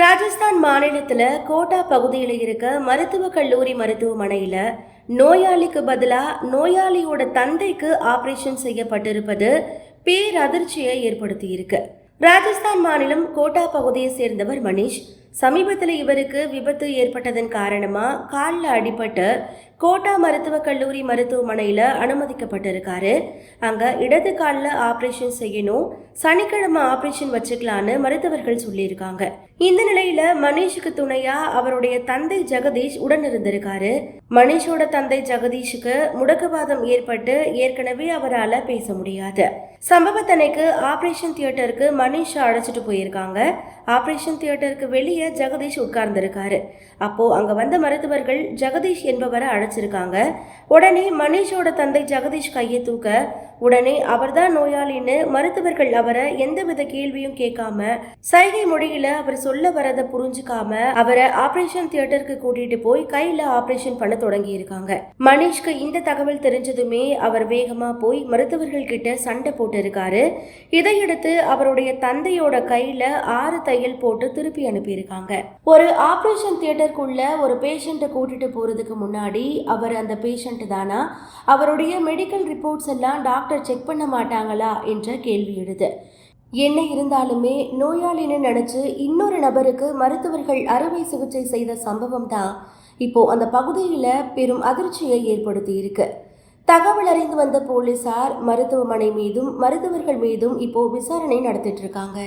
ராஜஸ்தான் மாநிலத்தில் கோட்டா பகுதியில் இருக்க மருத்துவக் கல்லூரி மருத்துவமனையில் நோயாளிக்கு பதிலாக நோயாளியோட தந்தைக்கு ஆபரேஷன் செய்யப்பட்டிருப்பது பேரதிர்ச்சியை ஏற்படுத்தியிருக்கு. ராஜஸ்தான் மாநிலம் கோட்டா பகுதியை சேர்ந்தவர் மணிஷ். சமீபத்தில் இவருக்கு விபத்து ஏற்பட்டதன் காரணமாக காலில் அடிபட்டு கோட்டா மருத்துவக் கல்லூரி மருத்துவமனையில் அனுமதிக்கப்பட்டிருக்காரு. அங்கே இடது காலில் ஆப்ரேஷன் செய்யணும் சனிக்கிழமை ஆப்ரேஷன் வச்சுக்கலான்னு மருத்துவர்கள் சொல்லியிருக்காங்க. இந்த நிலையில மனிஷுக்கு துணையா அவருடைய தந்தை ஜெகதீஷ் உடன் இருந்திருக்காரு மனிஷோட தந்தை ஜெகதீஷுக்கு முடக்குவாதம் ஏற்பட்டு ஏற்கனவே அவரால் பேச முடியாது. சம்பவத்தனைக்கு ஆப்ரேஷன் தியேட்டருக்கு மனிஷ் அழைச்சிட்டு போயிருக்காங்க. ஆப்ரேஷன் தியேட்டருக்கு வெளியே ஜெகதீஷ் உட்கார்ந்திருக்காரு. அப்போ அங்க வந்த மருத்துவர்கள் ஜெகதீஷ் என்பவரை அழைச்சிருக்காங்க உடனே மனிஷோட தந்தை ஜெகதீஷ் கையை தூக்க உடனே அவர்தான் நோயாளின்னு மருத்துவர்கள் அவரை எந்தவித கேள்வியும் கேட்காம சைகை மொழியில அவர் சொல்ல வரதை புரிஞ்சுக்காம அவரை ஆபரேஷன் தியேட்டருக்கு கூட்டிட்டு போய் கையில ஆபரேஷன் பண்ண தொடங்கி இருக்காங்க மனிஷ்க்கு இந்த தகவல் தெரிஞ்சதுமே அவர் வேகமா போய் மருத்துவர்கள் கிட்ட சண்டை போட்டு இருக்காரு இதையடுத்து அவருடைய தந்தையோட கையில ஆறு தையல் போட்டு திருப்பி அனுப்பியிருக்காங்க. ஒரு ஆபரேஷன் தியேட்டருக்குள்ள ஒரு பேஷண்ட்டை கூட்டிட்டு போறதுக்கு முன்னாடி அவர் அந்த பேஷண்ட் தானா? அவருடைய மெடிக்கல் ரிப்போர்ட்ஸ் எல்லாம் டாக்டர் செக் பண்ண மாட்டாங்களா? என்ற கேள்வி எழுது. என்ன இருந்தாலுமே நோயாளின்னு நினைச்சு இன்னொரு நபருக்கு மருத்துவர்கள் அறுவை சிகிச்சை செய்த சம்பவம் தான் இப்போ அந்த பகுதியில் பெரும் அதிர்ச்சியை ஏற்படுத்தி இருக்கு. தகவல் அறிந்து வந்த போலீசார் மருத்துவமனை மீதும் மருத்துவர்கள் மீதும் இப்போ விசாரணை நடத்திட்டு இருக்காங்க.